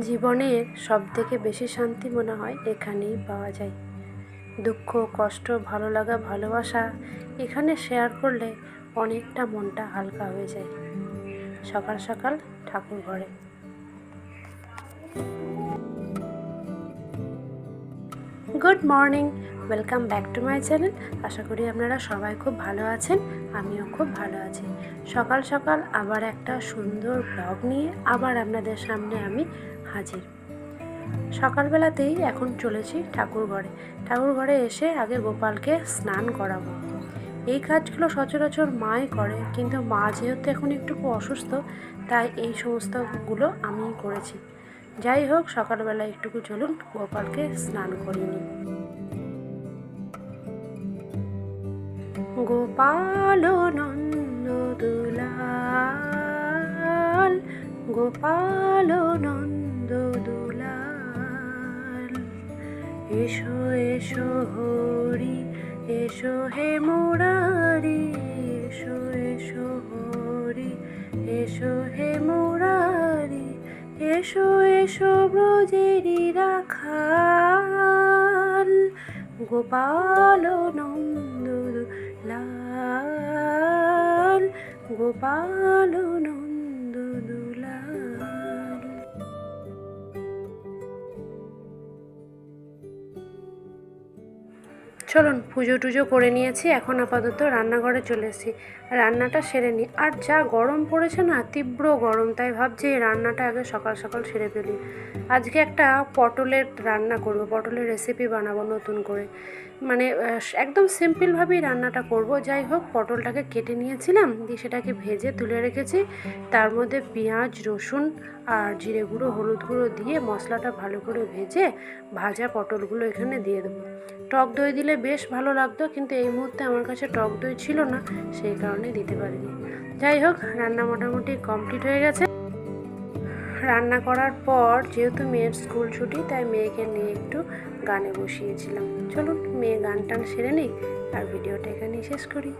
জীবনের সব থেকে বেশি শান্তি মনে হয় এখানেই পাওয়া যায়। দুঃখ, কষ্ট, ভালো লাগা, ভালোবাসা এখানে শেয়ার করলে অনেকটা মনটা হালকা হয়ে যায়। সকাল সকাল ঠাকুর ঘরে। Good morning welcome back to my channel আশা করি আপনারা সবাই খুব ভালো আছেন, আমিও খুব ভালো আছি। সকাল সকাল আবার একটা সুন্দর ব্লগ নিয়ে আবার আপনাদের সামনে আমি হাজির। সকালবেলাতেই এখন চলেছি ঠাকুর ঘরে ঠাকুর ঘরে এসে আগে গোপালকে স্নান করাবো। এই কাজগুলো সচরাচর মাই করে, কিন্তু মা যেহেতু এখন একটু অসুস্থ, তাই এই সমস্তগুলো আমিই করেছি। যাই হোক সকালবেলা একটুকু চলুন, গোপালকে স্নান করিয়ে নিই। গোপাল নন্দ দুলাল, গোপাল নন্দ দুলাল। এসো এসো হরি, এসো হে মুরারি, এসো এসো হরি, এসো হে মুরারি, এসো এসো ব্রজেরি রাখাল। গোপাল নন্দ লাল গোপাল নন্দ চলুন, পুজো টুজো করে নিয়েছি, এখন আপাতত রান্নাঘরে চলে এসেছি। রান্নাটা সেরে নিই আর যা গরম পড়েছে না, তীব্র গরম, তাই ভাবছি রান্নাটা আগে সকাল সকাল সেরে ফেলি। আজকে একটা পটলের রান্না করব, পটলের রেসিপি বানাবো নতুন করে। মানে একদম সিম্পলভাবেই রান্নাটা করব। যাই হোক, পটলটাকে কেটে নিয়েছিলাম, দিয়ে সেটাকে ভেজে তুলে রেখেছি। তার মধ্যে পেঁয়াজ, রসুন আর জিরে গুঁড়ো, হলুদ গুঁড়ো দিয়ে মশলাটা ভালো করে ভেজে ভাজা পটলগুলো এখানে দিয়ে দেবো। টক দই দিলে বেশ ভালো লাগতো, কিন্তু এই মুহূর্তে আমার কাছে টক দই ছিল না, সেই কারণে দিতে পারিনি। যাই হোক, রান্না মোটামুটি কমপ্লিট হয়ে গেছে। রান্না করার পর যেহেতু মেয়ের স্কুল ছুটি, তাই মেয়েকে নিয়ে একটু গানে বসিয়েছিলাম। চলুন, মেয়ে গান টান সেরে নিই, আর ভিডিওটা এখানেই শেষ করি।